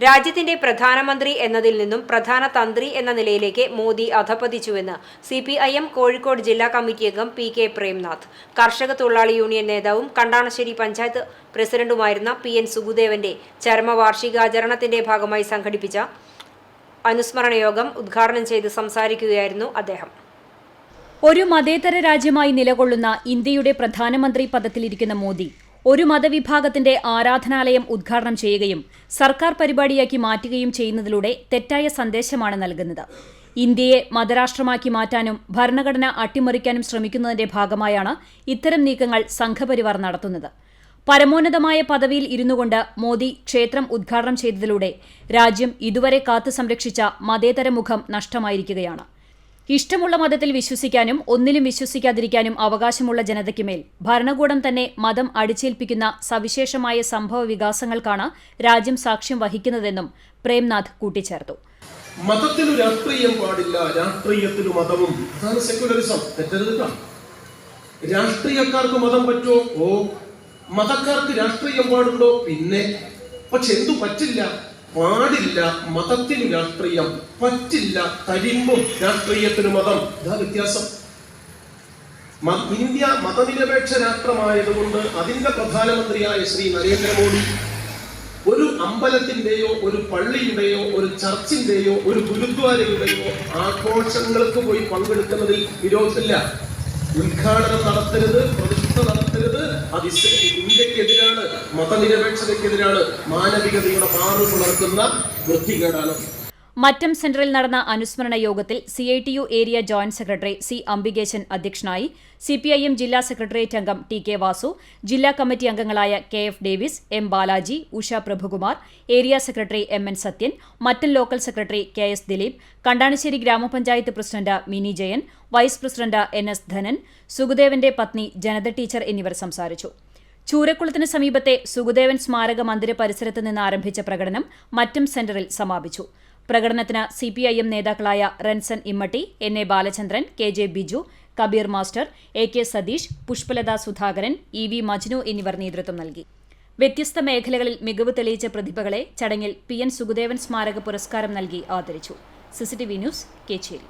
രാജ്യത്തിന്റെ പ്രധാനമന്ത്രി എന്നതിൽ നിന്നും പ്രധാന തന്ത്രി എന്ന നിലയിലേക്ക് Modi അധപതിച്ചുവെന്ന് C P I M Kozhikode ജില്ലാ കമ്മിറ്റി അംഗം പി കെ പ്രേംനാഥ്. കർഷക തൊഴിലാളി യൂണിയൻ നേതാവും കണ്ടാണശ്ശേരി പഞ്ചായത്ത് പ്രസിഡന്റുമായിരുന്ന പി എൻ സുഗുദേവന്റെ ചരമവാർഷികാചരണത്തിന്റെ ഭാഗമായി സംഘടിപ്പിച്ച അനുസ്മരണ യോഗം ഉദ്ഘാടനം ചെയ്ത് സംസാരിക്കുകയായിരുന്നു അദ്ദേഹം. ഒരു മതേതര രാജ്യമായി നിലകൊള്ളുന്ന ഇന്ത്യയുടെ പ്രധാനമന്ത്രി പദത്തിലിരിക്കുന്ന മോദി ഒരു മതവിഭാഗത്തിന്റെ ആരാധനാലയം ഉദ്ഘാടനം ചെയ്യുകയും സർക്കാർ പരിപാടിയാക്കി മാറ്റുകയും ചെയ്യുന്നതിലൂടെ തെറ്റായ സന്ദേശമാണ് നൽകുന്നത്. ഇന്ത്യയെ മതരാഷ്ട്രമാക്കി മാറ്റാനും ഭരണഘടന അട്ടിമറിക്കാനും ശ്രമിക്കുന്നതിന്റെ ഭാഗമായാണ് ഇത്തരം നീക്കങ്ങൾ സംഘപരിവാർ നടത്തുന്നത്. പരമോന്നതമായ പദവിയിൽ ഇരുന്നുകൊണ്ട് മോദി ക്ഷേത്രം ഉദ്ഘാടനം ചെയ്തതിലൂടെ രാജ്യം ഇതുവരെ കാത്തു സംരക്ഷിച്ച മതേതര മുഖം നഷ്ടമായിരിക്കുകയാണ്. ഇഷ്ടമുള്ള മതത്തിൽ വിശ്വസിക്കാനും ഒന്നിലും വിശ്വസിക്കാതിരിക്കാനും അവകാശമുള്ള ജനതയ്ക്ക് മേൽ ഭരണകൂടം തന്നെ മതം അടിച്ചേൽപ്പിക്കുന്ന സവിശേഷമായ സംഭവ വികാസങ്ങൾക്കാണ് രാജ്യം സാക്ഷ്യം വഹിക്കുന്നതെന്നും പ്രേംനാഥ് കൂട്ടിച്ചേർത്തു. മതത്തിനു രാഷ്ട്രീയം പാടില്ല രാഷ്ട്രീയത്തിനു മതവും. അതാണ് സെക്യുലറിസം തെറ്റരുത് രാഷ്ട്രീയക്കാർക്ക് മതം പറ്റുമോ? ഓ. മതക്കാർക്ക് രാഷ്ട്രീയം പാടുണ്ടോ? പിന്നെ. പക്ഷെ എന്തു പറ്റില്ല. പാടില്ല മതത്തിന് രാഷ്ട്രീയം പറ്റില്ല തരിമ്പും രാഷ്ട്രീയത്തിന് മതം. ഇതാ വ്യത്യാസം. ഇന്ത്യ മതനിരപേക്ഷ രാഷ്ട്രമായതുകൊണ്ട് അതിന്റെ പ്രധാനമന്ത്രിയായ ശ്രീ നരേന്ദ്രമോദി ഒരു അമ്പലത്തിന്റെയോ ഒരു പള്ളിയുടെയോ ഒരു ചർച്ചിന്റെയോ ഒരു ഗുരുദ്വാരയുടെയോ ആഘോഷങ്ങൾക്ക് പോയി പങ്കെടുക്കുന്നതിൽ വിരോധമില്ല. ഉദ്ഘാടനം നടത്തരുത് പ്രതിഷ്ഠ നടത്തരുത് അത് ഇന്ത്യക്കെതിരാണ് മതനിരപേക്ഷതയ്ക്കെതിരാണ് മാനവികതയുടെ മാറു പുലർത്തുന്ന വൃത്തികേടാണ്. മറ്റം സെന്ററിൽ നടന്ന അനുസ്മരണ യോഗത്തിൽ C I T U area joint secretary C Ambikesan അധ്യക്ഷനായി സി പി ഐ എം ജില്ലാ സെക്രട്ടേറിയറ്റ് അംഗം ടി കെ വാസു ജില്ലാ കമ്മിറ്റി അംഗങ്ങളായ K F Davis M Balaji Usha Prabhukumar area secretary M N Sathyan Mattam local secretary K S Dileep Kandanassery gramapanchayat president Mini Jayan vice president N S Dhanan സുഖദേവന്റെ പത്നി Janatha teacher എന്നിവർ സംസാരിച്ചു. ചൂരക്കുളത്തിന് സമീപത്തെ സുഖദേവൻ സ്മാരക മന്ദിര പരിസരത്ത് നിന്ന് ആരംഭിച്ച പ്രകടനം മറ്റം സെന്ററിൽ സമാപിച്ചു. പ്രകടനത്തിന് സിപിഐഎം നേതാക്കളായ Ranson Immatty N A Balachandran K J Biju Kabeer master A K Satheesh Pushpalatha Sudhakaran E V Majnu എന്നിവർ നേതൃത്വം നൽകി. വ്യത്യസ്ത മേഖലകളിൽ മികവ് തെളിയിച്ച പ്രതിഭകളെ ചടങ്ങിൽ പി എൻ സുഖദേവൻ സ്മാരക പുരസ്കാരം നൽകി ആദരിച്ചു. CCTV news Kechery.